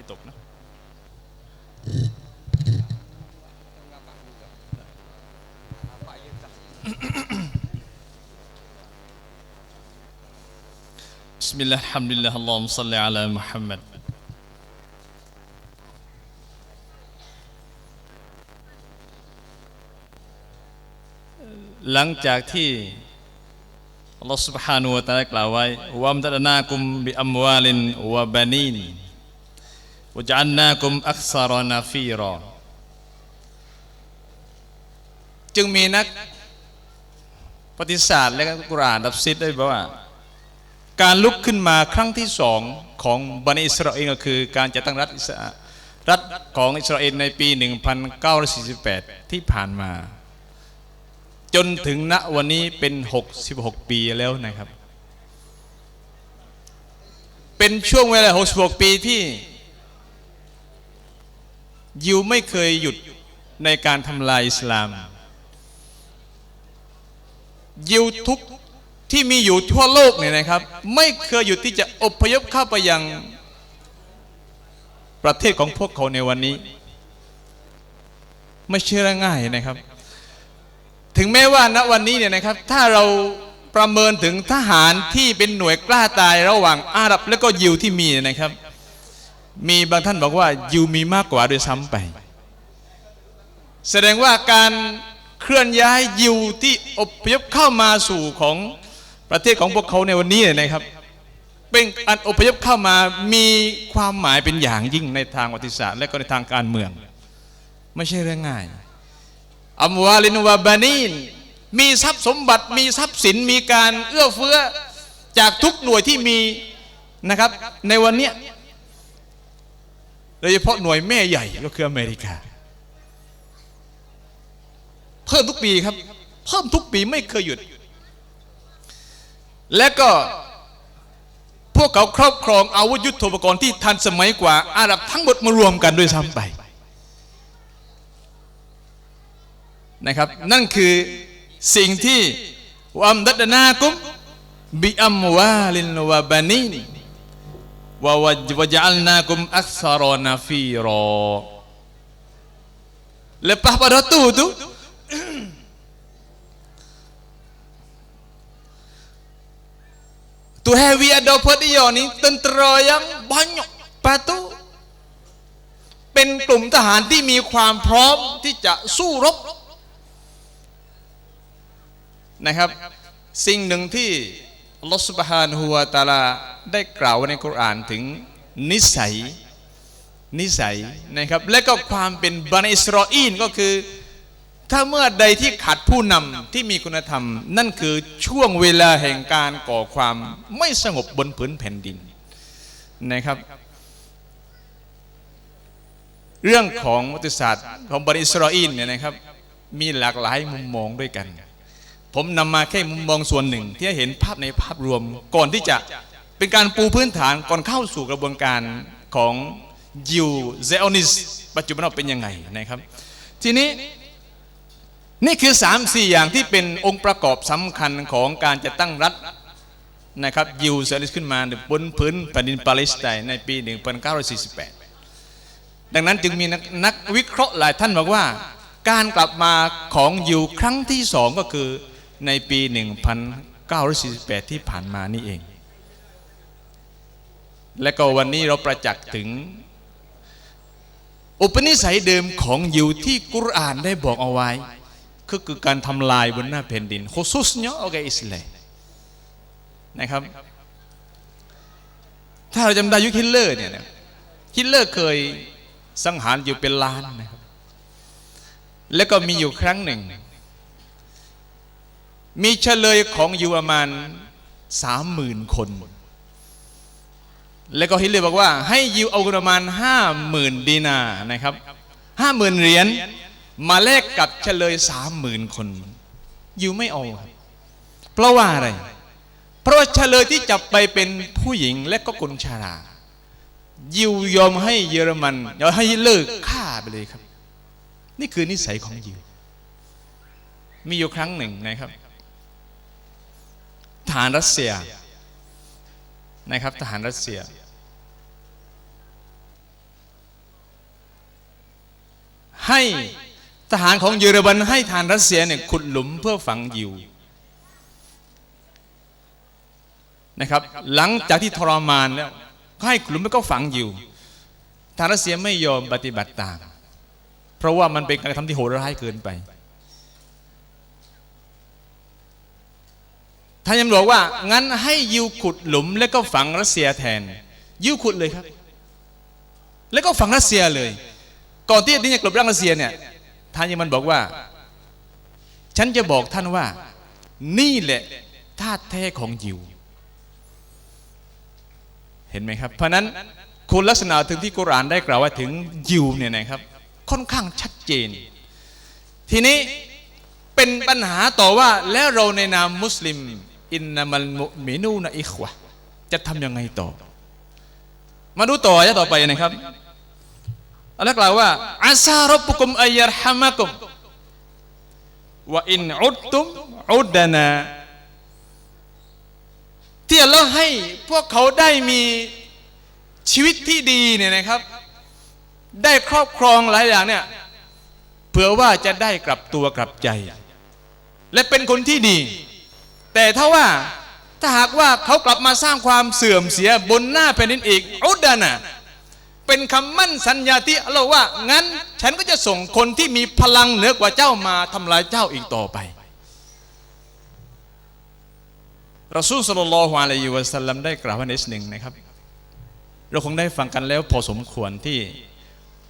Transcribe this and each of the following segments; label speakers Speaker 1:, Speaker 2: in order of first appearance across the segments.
Speaker 1: ไม่ตกนะบิสมิลลาห์อัลฮัมดุลิลลาห์อัลลอฮุมศ็อลลิอะลามุฮัมมัดหลังจากที่ อัลลอฮฺ سبحانه และ تعالى กล่าวไว้วามตัดนากุมบิอัมวาลินวะบานีน วะจันนากุมอักษรนาฟีรอจึงมีนักปฏิศาสตร์และกุรอานดับซิดได้บอกว่า การลุกขึ้นมาครั้งที่สองของบันิอิสราเอลก็คือ การจัดตั้งรัฐอิสรารัฐของอิสราเอลในปี 1948 ที่ผ่านมา จนถึงณวันนี้เป็น 66 ปีแล้วนะครับ เป็นช่วงเวลา 66 ปีที่ ยิวไม่เคยหยุดในการทำลายอิสลาม ยิวทุกที่มีอยู่ทั่วโลกเนี่ยนะครับ ไม่เคยหยุดที่จะอพยพเข้าไปยังประเทศของพวกเขาในวันนี้ ไม่เชื่อง่ายนะครับ ถึงแม้ว่าณวันนี้เนี่ยนะครับ ถ้าเราประเมินถึงทหารที่เป็นหน่วยกล้าตายระหว่างอาหรับและก็ยิวที่มีเนี่ยนะครับ มีบางท่านบอกว่ายิวมีมากกว่าด้วยซ้ำไป แสดงว่าการเคลื่อนย้ายยิวที่อพยพเข้ามาสู่ของประเทศของพวกเขาในวันนี้เนี่ยนะครับ เป็นอันอพยพเข้ามามีความหมายเป็นอย่างยิ่งในทางวัติศาสตร์และก็ในทางการเมือง ไม่ใช่เรื่องง่ายอัมวาลินวาบานีนมีทรัพย์สมบัติมีทรัพย์สินมีการเอื้อเฟื้อจากทุกหน่วยที่มีนะครับ ในวันนี้ โดยเฉพาะหน่วยแม่ใหญ่ก็คืออเมริกา เพิ่มทุกปีครับ เพิ่มทุกปีไม่เคยหยุด และก็พวกเขาครอบครองอาวุธยุทโธปกรณ์ที่ทันสมัยกว่า อาหรับทั้งหมดมารวมกันด้วยซ้ำไปนะครับ นั่นคือสิ่งที่วัมดัดนากุมบิอัมวาลินวะบานีน วะวะจัลนากุมอักษรนาฟีรอ lepas pada tu tu Tuhan we ada pada dia ni tentera yang banyak lepas tu เป็นกลุ่มทหารที่มีความพร้อมที่จะสู้รบนะครับ สิ่งหนึ่งที่ อัลลอฮฺสุบฮานะฮูวาตาลาได้กล่าวในคุรานถึงนิสัยนิสัยนะครับ และก็ความเป็นบันอิสราเอลก็คือ ถ้าเมื่อใดที่ขาดผู้นำที่มีคุณธรรม นั่นคือช่วงเวลาแห่งการก่อความไม่สงบบนผืนแผ่นดินนะครับ เรื่องของวัติศาสตร์ของบันอิสราเอลเนี่ยนะครับ มีหลากหลายมุมมองด้วยกัน ผมนำมาแค่มุมมองส่วนหนึ่ง ที่เห็นภาพในภาพรวม ก่อนที่จะเป็นการปูพื้นฐานก่อนเข้าสู่กระบวนการของยิวเซอนิสปัจจุบันเป็นยังไงนะครับ ทีนี้นี่คือ3ามสี่อย่างที่เป็นองค์ประกอบสำคัญของการจะตั้งรัฐนะครับยิวเซอนิสขึ้นมาบนพื้นแผ่นดินปาเลสไตน์ในปี 1948 ดังนั้นจึงมีนักวิเคราะห์หลายท่านบอกว่า การกลับมาของยิวครั้งที่สองก็คือ ในปี 1948 ที่ผ่านมานี่เอง และก็วันนี้เราประจักษ์ถึง อุปนิสัยเดิมของยิวที่กุรอานได้บอกเอาไว้ ก็คือการทำลายบนหน้าแผ่นดิน khususnya orang Islam นะครับ ถ้าเราจำได้ยุคฮิตเลอร์เนี่ยฮิตเลอร์เคยสังหารอยู่เป็นล้านนะครับแล้วก็มีอยู่ครั้งหนึ่ง มีเฉลยของยูประมาณสามหมื่นคน แล้วก็ฮิตเลอร์บอกว่า ให้ยิวเอาประมาณห้าหมื่นดีนานะครับห้าหมื่นเหรียญมาแลกกับเฉลยสามหมื่นคนยิวไม่เอาครับเพราะว่าอะไร เพราะเฉลยที่จับไปเป็นผู้หญิงและก็คนชารายิวยอมให้เยอรมันยอมให้เลอร์ฆ่าไปเลยครับ นี่คือนิสัยของยิว มีอยู่ครั้งหนึ่งนะครับ ทหารรัสเซียนะครับทหารรัสเซีย ให้ทหารของเยอรมันให้ทหารรัสเซียเนี่ยขุดหลุมเพื่อฝังยิวนะครับหลังจากที่ทรมานแล้วให้ขุดหลุมแล้วก็ฝังยิวทหารรัสเซียไม่ยอมปฏิบัติตาม เพราะว่ามันเป็นการทำที่โหดร้ายเกินไป ท่านยังบอกว่า งั้นให้ยิวขุดหลุม แล้วก็ฝังรัสเซียแทน ยิวขุดเลยครับ แล้วก็ฝังรัสเซียเลย ก่อนที่จะกลบร่างรัสเซียเนี่ยท่านยังมันบอกว่า ฉันจะบอกท่านว่า นี่แหละธาตุแท้ของยิว เห็นไหมครับ เพราะนั้นคุณลักษณะถึงที่กุรานได้กล่าวว่าถึงยิวเนี่ยนะครับ ค่อนข้างชัดเจน ทีนี้เป็นปัญหาต่อว่าแล้วเราในนามมุสลิม อินนามัลมุมินูนะอิควะจะทำยังไงต่อ มาดูต่ออายะต่อไปนะครับอัลลอฮ์กล่าวว่าอาซารับบุกุมอัยยรฮามะกุมว่าอินอุดตุมอุดดานาที่อัลลอฮ์ให้พวกเขาได้มีชีวิตที่ดีเนี่ยนะครับ ได้ครอบครองหลายอย่างเนี่ยเผื่อว่าจะได้กลับตัวกลับใจ และเป็นคนที่ดี แต่ถ้าว่าถ้าหากว่าเขากลับมาสร้างความเสื่อมเสียบนหน้าแผ่นดินอีกอุดานะเป็นคำมั่นสัญญาที่เราว่า งั้น ฉันก็จะส่งคนที่มีพลังเหนือกว่าเจ้ามาทำลายเจ้าอีกต่อไปรอซูลสุลลัลอฮุอะลัยวะสัลลัมได้กล่าวไว้ในหนึ่งนะครับ เราคงได้ฟังกันแล้วพอสมควรที่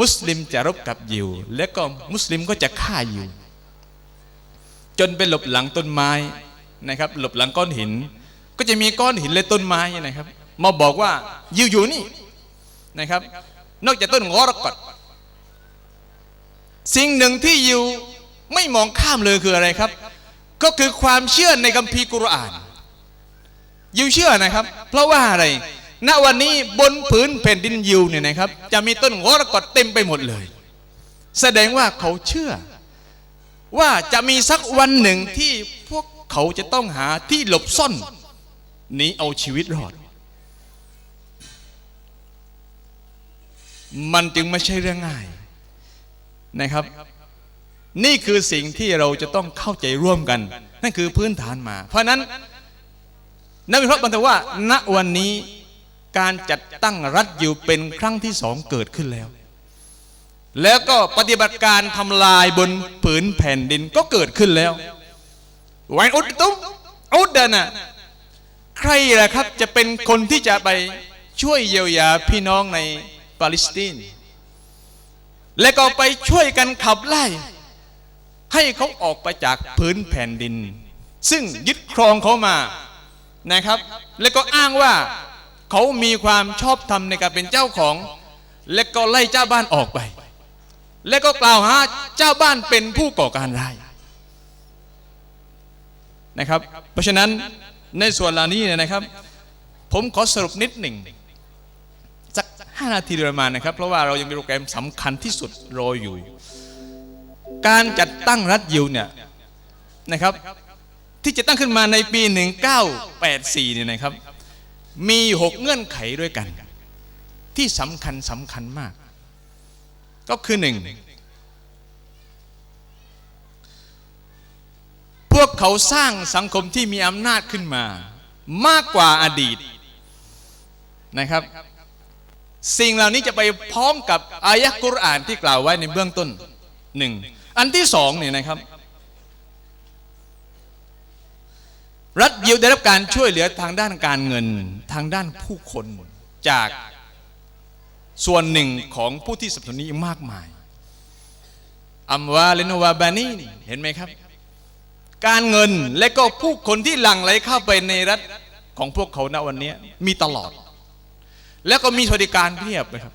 Speaker 1: มุสลิมจะรบกับยิว และก็มุสลิมก็จะฆ่ายิว จนไปหลบหลังต้นไม้ นะครับ หลบหลังก้อนหิน ก็จะมีก้อนหินและต้นไม้นะครับ มาบอกว่ายิวอยู่นี่นะครับ นอกจากต้นงอรกอดสิ่งหนึ่งที่ยิวไม่มองข้ามเลยคืออะไรครับ ก็คือความเชื่อในคัมภีร์กุรอานยิวเชื่อนะครับ เพราะว่าอะไรณวันนี้บนผืนแผ่นดินยิวเนี่ยนะครับ จะมีต้นงอรกอดเต็มไปหมดเลย แสดงว่าเขาเชื่อ ว่าจะมีสักวันหนึ่งที่พวก เขาจะต้องหาที่หลบซ่อนหนีเอาชีวิตรอด มันจึงไม่ใช่เรื่องง่ายนะครับ นี่คือสิ่งที่เราจะต้องเข้าใจร่วมกัน นั่นคือพื้นฐานมา เพราะนั้นนักวิเคราะห์บันทึกว่า ณวันนี้การจัดตั้งรัฐอยู่เป็นครั้งที่สองเกิดขึ้นแล้ว แล้วก็ปฏิบัติการทำลายบนผืนแผ่นดินก็เกิดขึ้นแล้ว วันอุดตุ้มอุดเดนะใครล่ะครับจะเป็นคนที่จะไปช่วยเยียวยาพี่น้องในปาเลสไตน์และก็ไปช่วยกันขับไล่ ให้เขาออกไปจากพื้นแผ่นดิน ซึ่งยึดครองเขามานะครับ และก็อ้างว่าเขามีความชอบธรรมในการเป็นเจ้าของ และก็ไล่เจ้าบ้านออกไป และก็กล่าวหาเจ้าบ้านเป็นผู้ก่อการร้าย นะครับ เพราะฉะนั้นในส่วนเหล่านี้นะครับ ผมขอสรุปนิดหนึ่งสักห้านาทีโดยประมาณนะครับ เพราะว่าเรายังมีโปรแกรมสำคัญที่สุดรออยู่ การจัดตั้งรัฐยิวเนี่ยนะครับ ที่จะตั้งขึ้นมาในปี 1984เนี่ยนะครับ มีหกเงื่อนไขด้วยกัน ที่สำคัญสำคัญมาก ก็คือหนึ่ง พวก เขาสร้างสังคมที่มีอำนาจขึ้นมา มากกว่าอดีตนะครับ สิ่งเหล่านี้จะไปพร้อมกับอายะกุรอานที่กล่าวไว้ในเบื้องต้นหนึ่งอันที่สองเนี่ยนะครับ รัฐยิวได้รับการช่วยเหลือทางด้านการเงินทางด้านผู้คนจากส่วนหนึ่งของผู้ที่สนับสนุนนี้มากมายอัมวาเลนวาบานีเห็นไหมครับ การเงินและก็ผู้คนที่หลั่งไหลเข้าไปในรัฐของพวกเขาณวันนี้มีตลอด แล้วก็มีสวัสดิการเพียบนะครับ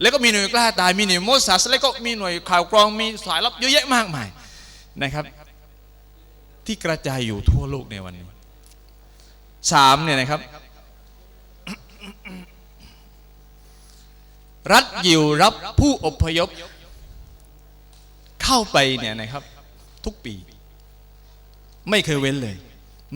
Speaker 1: แล้วก็มีหน่วยกล้าตายมีหน่วยโมซัสแล้วก็มีหน่วยข่าวกรองมีสายลับเยอะแยะมากมายนะครับ ที่กระจายอยู่ทั่วโลกในวันนี้สามเนี่ยนะครับ รัฐยิวรับผู้อพยพเข้าไปเนี่ยนะครับ ทุกปี ไม่เคยเว้นเลย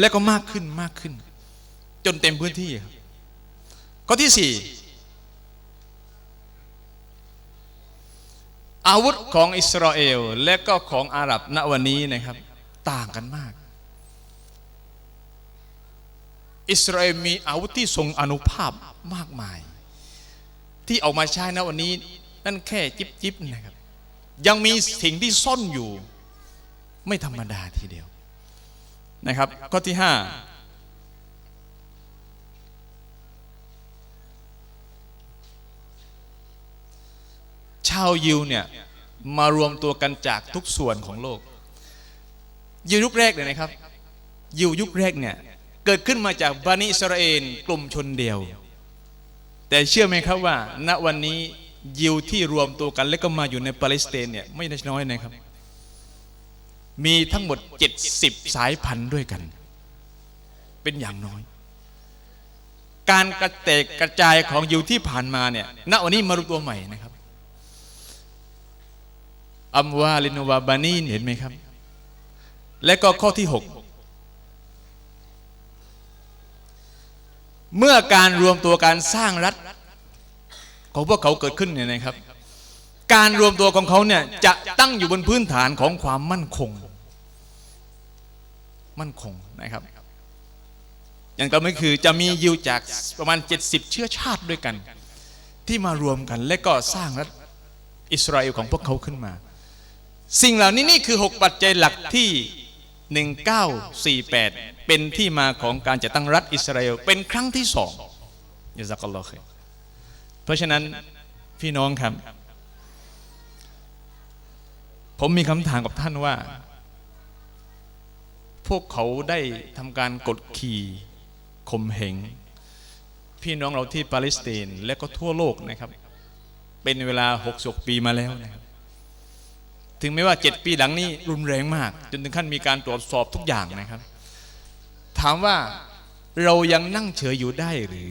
Speaker 1: แล้วก็มากขึ้นมากขึ้น จนเต็มพื้นที่ครับข้อที่สี่อาวุธของอิสราเอลและก็ของอาหรับณวันนี้นะครับ ต่างกันมาก อิสราเอลมีอาวุธที่ทรงอนุภาพมากมาย ที่ออกมาใช้ณวันนี้ นั่นแค่จิบจิบนะครับ ยังมีสิ่งที่ซ่อนอยู่ ไม่ธรรมดาทีเดียว นะครับ ข้อที่ห้าชาวยิวเนี่ยมารวมตัวกันจากทุกส่วนของโลก ยิวยุคแรกเลยนะครับ ยิวยุคแรกเนี่ยเกิดขึ้นมาจากบานิสราเอลกลุ่มชนเดียว แต่เชื่อไหมครับว่า ณวันนี้ยิวที่รวมตัวกันและก็มาอยู่ในปาเลสไตน์เนี่ยไม่น้อยนะครับ มีทั้งหมด 70 สายพันธุ์ด้วยกัน เป็นอย่างน้อย การกระเตกกระจายของยิวที่ผ่านมาเนี่ยณวันนี้มารู้ตัวใหม่นะครับอัมวาลินวาบานีเห็นไหมครับ และก็ข้อที่ 6 เมื่อการรวมตัวการสร้างรัฐของพวกเขาเกิดขึ้นเนี่ยนะครับ การรวมตัวของเขาเนี่ยจะตั้งอยู่บนพื้นฐานของความมั่นคง มั่นคงนะครับ อย่างก็ไม่คือจะมียิวจากประมาณ 70 เชื้อชาติด้วยกัน ที่มารวมกัน และก็สร้างรัฐอิสราเอลของพวกเขาขึ้นมา สิ่งเหล่านี้นี่คือ 6 ปัจจัยหลักที่ 1948 เป็นที่มาของการจัดตั้งรัฐอิสราเอลเป็นครั้งที่สองยาซักอัลลอฮ์เพราะฉะนั้นพี่น้องครับ ผมมีคำถามกับท่านว่า พวกเขาได้ทำการกดขี่ข่มเหงพี่น้องเราที่ปาเลสไตน์และก็ทั่วโลกนะครับ เป็นเวลา60ปีมาแล้วนะครับถึงแม้ว่า 7 ปีหลังนี้รุนแรงมาก จนถึงขั้นมีการตรวจสอบทุกอย่างนะครับ ถามว่าเรายังนั่งเฉยอยู่ได้หรือ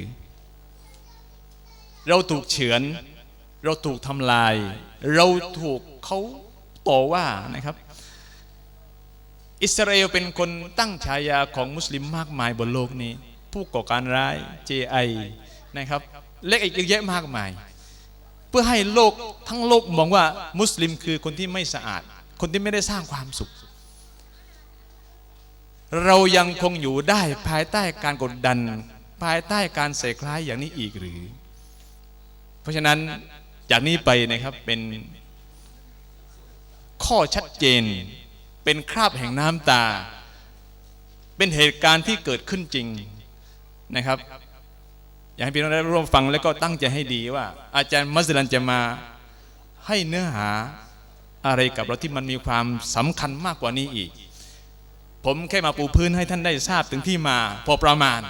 Speaker 1: เราถูกเฉือน เราถูกทำลาย เราถูกเขาต่อว่านะครับ อิสราเอลเป็นคนตั้งฉายาของมุสลิมมากมายบนโลกนี้ ผู้ก่อการร้าย JI นะครับและอีกเยอะแยะมากมาย เพื่อให้โลกทั้งโลกมองว่ามุสลิมคือคนที่ไม่สะอาด คนที่ไม่ได้สร้างความสุข เรายังคงอยู่ได้ภายใต้การกดดัน ภายใต้การใส่คล้ายอย่างนี้อีกหรือ เพราะฉะนั้นจากนี้ไปนะครับเป็นข้อชัดเจน เป็นคราบแห่งน้ำตา เป็นเหตุการณ์ที่เกิดขึ้นจริงนะครับ อยากให้พี่น้องได้ร่วมฟังแล้วก็ตั้งใจให้ดีว่า อาจารย์มัสลันจะมาให้เนื้อหาอะไรกับเราที่มันมีความสำคัญมากกว่านี้อีก ผมแค่มาปูพื้นให้ท่านได้ทราบถึงที่มา พอประมาณ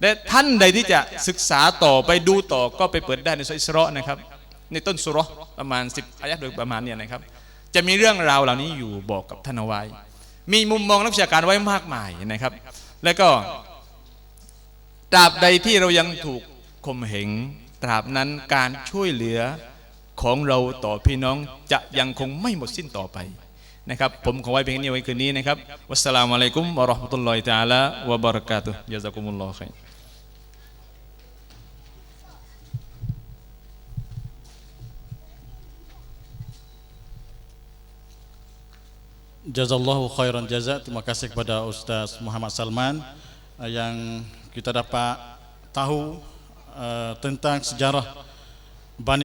Speaker 1: และท่านใดที่จะศึกษาต่อไปดูต่อก็ไปเปิดได้ในสุอิสระนะครับ ในต้นสุรประมาณ 10อายะโดยประมาณเนี่ยนะครับ จะมีเรื่องราวเหล่านี้อยู่บอกกับท่านเอาไว้ มีมุมมองนักวิชาการไว้มากมายนะครับ แล้วก็ตราบใดที่เรายังถูกข่มเหงตราบนั้นการช่วยเหลือของเราต่อพี่น้องจะยังคงไม่หมดสิ้นต่อไปนะครับ ผมขอไว้เพียงนี้ไว้คืนนี้นะครับ วัสสลามุอะลัยกุมวะราะห์มะตุลลอฮิตะอาลาวะบะเราะกาตุฮ์ยะซากุมุลลอฮุค็อย
Speaker 2: Jazallahu khairan jaza. Terima kasih kepada Ustaz Muhammad Salman eh, yang kita dapat tahu eh, tentang sejarah Bani